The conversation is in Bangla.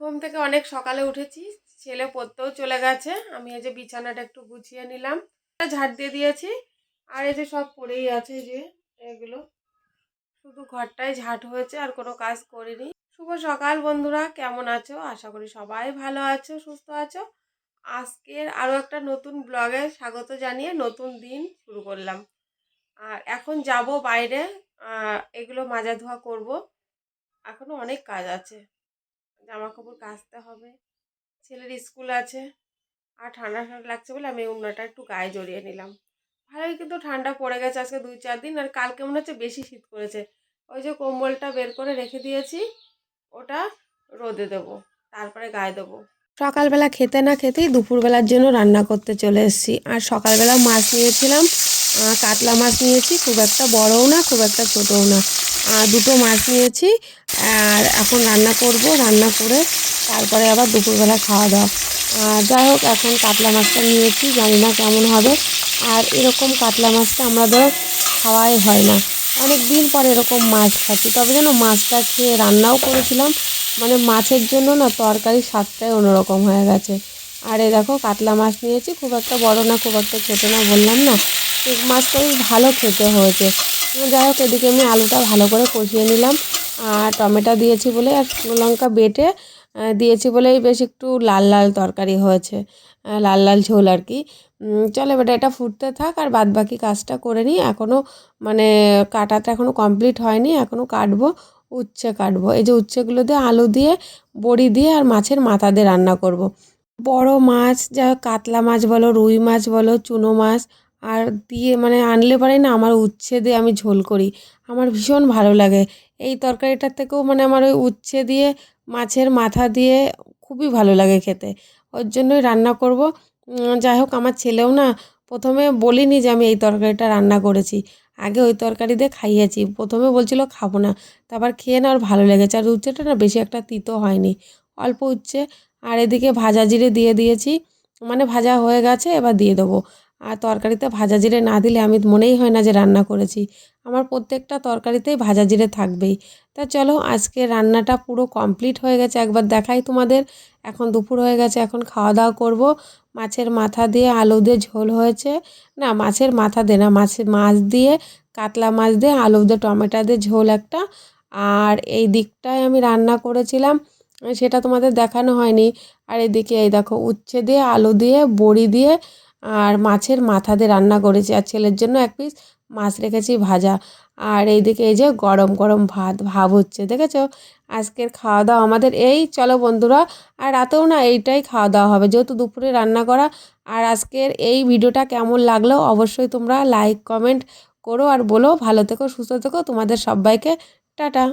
ঘুম থেকে অনেক সকালে উঠেছি, ছেলে পড়তেও চলে গেছে। আমি এই যে বিছানাটা একটু গুছিয়ে নিলাম, ঝাড় দিয়ে দিয়েছি। আর এই যে সব পড়েই আছে যে, এগুলো। শুধু ঘরটাই ঝাঁট হয়েছে, আর কোনো কাজ করিনি। শুভ সকাল বন্ধুরা, কেমন আছো? আশা করি সবাই ভালো আছো, সুস্থ আছো। আজকের আরও একটা নতুন ব্লগে স্বাগত জানিয়ে নতুন দিন শুরু করলাম। আর এখন যাব বাইরে এগুলো মাজা ধোয়া করব। এখনও অনেক কাজ আছে। জামা কাপড় কাচতে হবে। ছেলের স্কুল আছে। আর ঠান্ডা ঠান্ডা লাগছে বলে আমি উন্নাটা একটু গায়ে জড়িয়ে নিলাম। ভালোই কিন্তু ঠান্ডা পড়ে গেছে আজকে দুই, চার দিন আর কালকে মনে হচ্ছে বেশি শীত করেছে। ওই যে কম্বলটা বের করে রেখে দিয়েছি, ওটা রোদে দেবো, তারপরে গায়ে দেবো। সকালবেলা খেতে না খেতেই দুপুরবেলার জন্য রান্না করতে চলে এসেছি। আর সকালবেলা মাছ নিয়েছিলাম কাতলা মাছ নিয়েছি, খুব একটা বড়ও না, খুব একটা ছোটও না। দুটো মাছ নিয়েছি, আর এখন রান্না করব, রান্না করে তারপরে আবার দুপুরবেলা খাওয়া দাওয়া। আর যাই হোক, এখন কাতলা মাছটা নিয়েছি, জানি না কেমন হবে। আর এরকম কাতলা মাছটা আমাদের খাওয়াই হয় না। অনেক দিন পর এরকম মাছ খাচ্ছি, তবে যেন মাছটা খেয়ে রান্নাও করেছিলাম মানে মাছের জন্য না তরকারি স্বাদটাই অন্যরকম হয়ে গেছে। আর এই দেখো, কাতলা মাছ নিয়েছি, খুব একটা বড় না, খুব একটা ছোটো না বললাম না। এই মাছটা বেশ ভালো খেতে হয়েছে। যাই হোক, এদিকে আমি আলুটা ভালো করে কষিয়ে নিলাম। আর টমেটো দিয়েছি বলে আর শুকনো লঙ্কা বেটে দিয়েছি বলেই বেশ একটু লাল লাল তরকারি হয়েছে লাল লাল ঝোল আর কি। চলে এবার এটা ফুটতে থাক আর বাদ বাকি কাজটা করে নিই। এখনও মানে কাটাটা এখনও কমপ্লিট হয়নি এখনও কাটবো, উচ্ছে কাটবো। এই যে উচ্ছেগুলো দিয়ে আলু দিয়ে, বড়ি দিয়ে আর মাছের মাথা দিয়ে রান্না করব। বড় মাছ, যা কাতলা মাছ বলো, রুই মাছ বলো, চুনো মাছ আর দিয়ে মানে আনলে পারে না, আমার উচ্ছে দিয়ে আমি ঝোল করি। আমার ভীষণ ভালো লাগে। এই তরকারিটার থেকেও মানে আমার ওই উচ্ছে দিয়ে, মাছের মাথা দিয়ে খুবই ভালো লাগে খেতে। ওর জন্যই রান্না করব। যাই হোক, আমার ছেলেও না প্রথমে বলিনি যে আমি এই তরকারিটা রান্না করেছি। আগে ওই তরকারি দিয়ে খাইয়েছি। প্রথমে বলছিল খাব না। তারপর খেয়ে না আর ভালো লেগেছে। আর উচ্ছেটা না বেশি একটা তিতো হয়নি। অল্প উচ্ছে। আর এদিকে ভাজা জিরে দিয়ে দিয়েছি। মানে ভাজা হয়ে গেছে, এবার দিয়ে দেবো। আর তরকারিতে ভাজা জিরে না দিলে আমি মনেই হয় না যে রান্না করেছি। আমার প্রত্যেকটা তরকারিতেই ভাজা জিরে থাকবেই। তা চলো আজকে রান্নাটা পুরো কমপ্লিট হয়ে গেছে। একবার দেখাই তোমাদের। এখন দুপুর হয়ে গেছে, এখন খাওয়া দাওয়া করব। মাছের মাথা দিয়ে আলু দিয়ে ঝোল হয়েছে। না, মাছের মাথা দিয়ে না মাছের মাছ দিয়ে, কাতলা মাছ দিয়ে, আলু দিয়ে, টমেটো দিয়ে ঝোল একটা। আর এই দিকটায় আমি রান্না করেছিলাম, সেটা তোমাদের দেখানো হয়নি। আর এদিকে এই দেখো, উচ্ছে দিয়ে, আলু দিয়ে, বড়ি দিয়ে আর মাছের মাথা দিয়ে রান্না করেছি। আর ছেলের জন্য এক পিস মাছ রেখেছি ভাজা। আর এইদিকে এই যে গরম গরম ভাত, ভাব হচ্ছে, দেখেছ? আজকের খাওয়া দাওয়া আমাদের এই। চলো বন্ধুরা, আর রাতেও না এইটাই খাওয়া দাওয়া হবে। যেহেতু দুপুরে রান্না করা, আর আজকের এই ভিডিওটা কেমন লাগল অবশ্যই তোমরা লাইক কমেন্ট করো। আর বলো, ভালো থেকো, সুস্থ থেকো। তোমাদের সবাইকে, টাটা।